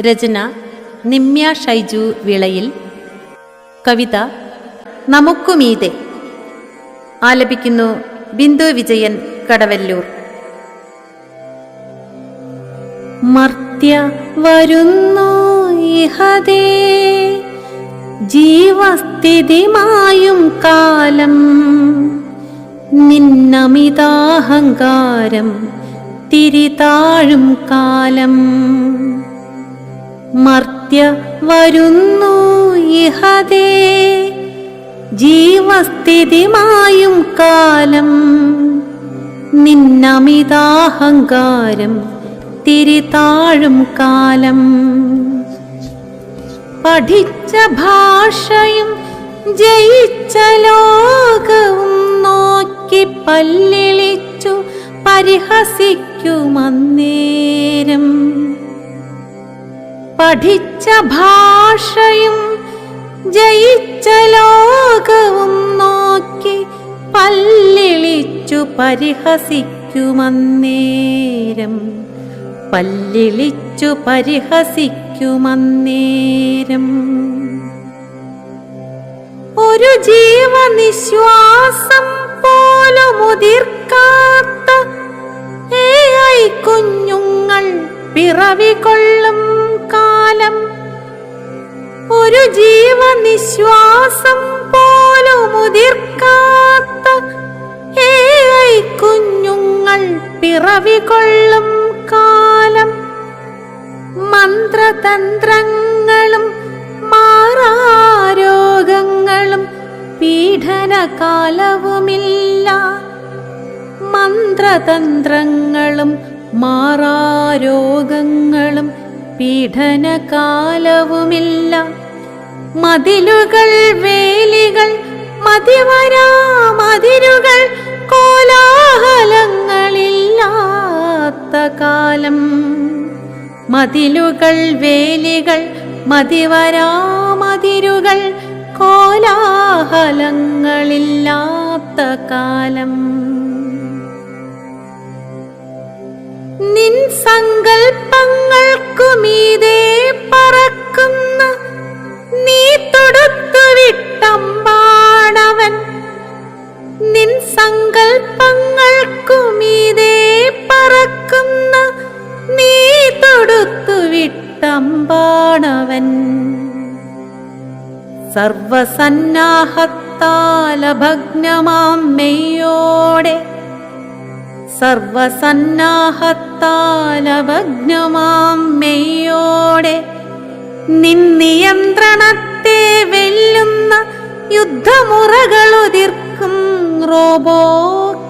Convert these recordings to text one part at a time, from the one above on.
രചന നിമ്യ ഷൈജു വിളയിൽ. കവിത നമുക്കുമീതെ. ആലപിക്കുന്നു ബിന്ദു വിജയൻ കടവല്ലൂർ. മർത്യ വരുന്നു ഇഹതേ. ജീവസ്ഥിതിമായും കാലം. നിന്നമിതാഹങ്കാരം തിരിതാഴും കാലം. മർത്യ വരുന്നു ഇഹതേ. ജീവസ്ഥിതിമായും കാലം നിന്നമിതാഹങ്കാരം തിരിതാഴും കാലം. പഠിച്ച ഭാഷയും ജയിച്ച ലോകവും നോക്കി പല്ലിളിച്ചു പരിഹസിക്കുമന്നേരം. പഠിച്ച ഭാഷയും ജയിച്ച ലോകവും നോക്കി പല്ലിളിച്ചു പരിഹസിക്കുമന്നേരം. പല്ലിളിച്ചു പരിഹസിക്കുമന്നേരം. ഒരു ജീവനിശ്വാസം ജീവനിശ്വാസം പോലും ഉതിർക്കാത്ത ഏഐ കുഞ്ഞുങ്ങൾ പിറവി കൊള്ളും കാലം. മന്ത്രതന്ത്രങ്ങളും മാറാരോഗങ്ങളും പീഡനകാലവുമില്ല. മന്ത്രതന്ത്രങ്ങളും മാറാരോഗങ്ങളും പീഡനകാലവുമില്ല. മതിലുകൾ വേലികൾ മതിവരാ മതിരുകൾ കോലാഹലങ്ങളില്ലാത്ത കാലം. മതിലുകൾ വേലികൾ മതിവരാ മതിരുകൾ കോലാഹലങ്ങളില്ലാത്ത കാലം. നിൻ സങ്കൽപ്പങ്ങൾക്കുമീതേ വിട്ടമ്പാണവൻ നിൻ സങ്കൽപ്പങ്ങൾക്കുമീതേ പറക്കുന്ന നീ തൊടുത്തു വിട്ടമ്പാണവൻ സർവസന്നാഹത്താലഭഗ്നമാം മെയ്യോടെ സർവസന്നാഹത്താലഭഗ്നമാം മെയ്യോടെ യുദ്ധമുറകളുതിർക്കും റോബോ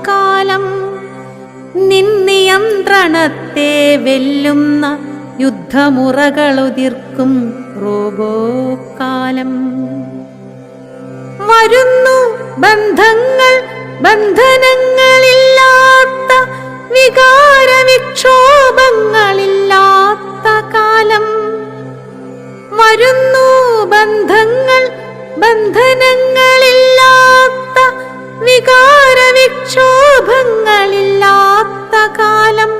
കാലം നിന്നിയന്ത്രണത്തെ വെല്ലുന്ന യുദ്ധമുറകളുതിർക്കും റോബോ കാലം വരുന്നു ബന്ധങ്ങൾ ബന്ധനങ്ങളില്ലാത്ത വികാരവിക്ഷോഭങ്ങളില്ലാത്ത കാലം. വരുന്നു ബന്ധങ്ങൾ ബന്ധനങ്ങളില്ലാത്ത വികാരവിക്ഷോഭങ്ങളില്ലാത്ത കാലം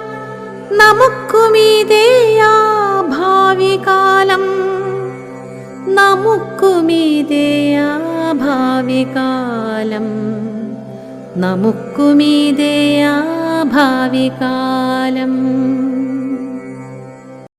നമുക്കുമീതേയാ ഭാവി കാലം. നമുക്കുമീതേയാ ഭാവി കാലം. നമുക്കുമീതേയാ ഭാവി കാലം.